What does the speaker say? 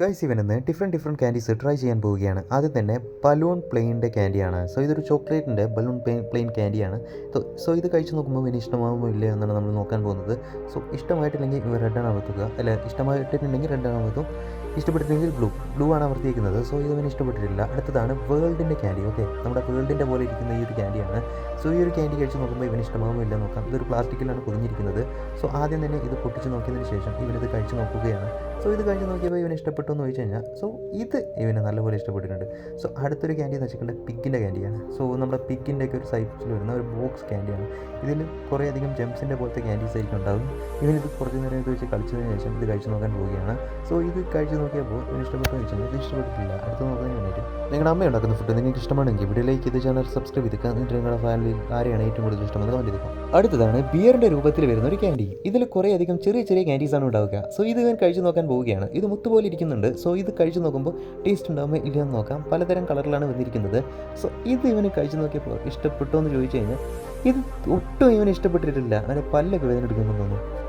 Guys ഇവൻ ഇന്ന് different different candies try ചെയ്യാൻ പോവുകയാണ്. ആദ്യം തന്നെ ബലൂൺ പ്ലെയിന്റെ ക്യാൻഡിയാണ് സോ ഇതൊരു ചോക്ലേറ്റിന്റെ ബലൂൺ പ്ലെയിൻ പ്ലെയിൻ ക്യാൻഡിയാണ് സോ ഇത് കഴിച്ച് നോക്കുമ്പോൾ ഇവന് ഇഷ്ടമാകുമോ ഇല്ല എന്നാണ് നമ്മൾ നോക്കാൻ പോകുന്നത്. സോ ഇഷ്ടമായിട്ടില്ലെങ്കിൽ ഇവ റെഡാണ് അമർത്തുക അല്ല ഇഷ്ടമായിട്ടിട്ടുണ്ടെങ്കിൽ റെഡാണ് അമർത്തും ഇഷ്ടപ്പെട്ടിട്ടുണ്ടെങ്കിൽ ബ്ലൂ ബ്ലൂ ആണ് അമർത്തിയിരിക്കുന്നത് സോ ഇത് ഇവന് ഇഷ്ടപ്പെട്ടിട്ടില്ല. അടുത്തതാണ് വേൾഡിന്റെ ക്യാൻഡി ഓക്കെ നമ്മുടെ വേൾഡിന്റെ പോലെ ഇരിക്കുന്ന ഈ ഒരു ക്യാൻഡിയാണ് സോ ഈ ഒരു ക്യാൻഡി കഴിച്ച് നോക്കുമ്പോൾ ഇവന് ഇഷ്ടമാകുമോ ഇല്ല നോക്കാം. ഇതൊരു പ്ലാസ്റ്റിക്കിലാണ് പൊതിഞ്ഞിരിക്കുന്നത്. സോ ആദ്യം തന്നെ ഇത് പൊട്ടിച്ച് നോക്കിയതിന് ശേഷം ഇവനിത് കഴിച്ച് നോക്കുകയാണ്. സോ ഇത് കഴിച്ച് നോക്കിയപ്പോൾ ഇവന് ഇഷ്ടപ്പെട്ടു എന്ന് ചോദിച്ചു കഴിഞ്ഞാൽ സോ ഇത് ഇവന് നല്ലപോലെ ഇഷ്ടപ്പെട്ടിട്ടുണ്ട്. സോ അടുത്തൊരു ക്യാൻഡി എന്ന് വെച്ചിട്ടുണ്ടെങ്കിൽ പിക്കിന്റെ ക്യാൻഡിയാണ് സോ നമ്മുടെ പിക്കിന്റെ ഒക്കെ ഒരു സൈറ്റിൽ വരുന്ന ഒരു ബോക്സ് ക്യാൻഡിയാണ് ഇതിൽ കുറേ അധികം ജംസിന്റെ പോലത്തെ ക്യാൻഡീസ് ആയിരിക്കും ഉണ്ടാകും ഇവനിത് കുറച്ച് നേരം ഇത് വെച്ച് കളിച്ചതിന് ശേഷം ഇത് കഴിച്ചു നോക്കാൻ പോവുകയാണ്. സോ ഇത് കഴിച്ച് നോക്കിയപ്പോൾ ഇവന് ഇഷ്ടപ്പെട്ടു ചോദിച്ചാൽ ഇത് ഇഷ്ടപ്പെട്ടിട്ടില്ല. അടുത്ത് നോക്കാൻ വേണ്ടിയിട്ട്. നിങ്ങളുടെ അമ്മ ഉണ്ടാക്കുന്ന ഫുഡ് നിങ്ങൾക്ക് ഇഷ്ടമാണെങ്കിൽ വീഡിയോയിലേക്ക് ഇത് ചാനൽ സബ്സ്ക്രൈബ് ചെയ്തു എന്നിട്ട് നിങ്ങളുടെ ഫാമിലി ആരെയാണ് ഏറ്റവും കൂടുതൽ ഇഷ്ടമെന്ന് കമന്റ് അടുത്തതാണ് ബിയറിന്റെ രൂപത്തിൽ വരുന്ന ഒരു ക്യാൻഡി ഇതിൽ കുറേ അധികം ചെറിയ ചെറിയ ക്യാൻഡീസാണ് ഉണ്ടാവുക. സോ ഇത് ഞാൻ കഴിച്ചു നോക്കാൻ പോവുകയാണ്. ഇത് മുത്തുപോലെ ഇരിക്കുന്നുണ്ട്. സോ ഇത് കഴിച്ചു നോക്കുമ്പോൾ ടേസ്റ്റ് ഉണ്ടാകുമ്പോൾ ഇല്ലയെന്ന് നോക്കാം. പലതരം കളറിലാണ് വന്നിരിക്കുന്നത്. സോ ഇത് ഇവന് കഴിച്ചു നോക്കിയപ്പോൾ ഇഷ്ടപ്പെട്ടോ എന്ന് ചോദിച്ചു കഴിഞ്ഞാൽ ഇത് ഒട്ടും ഇവന് ഇഷ്ടപ്പെട്ടിട്ടില്ല. അവനെ പല്ലൊക്കെ വേദന എടുക്കുന്നു തോന്നുന്നു.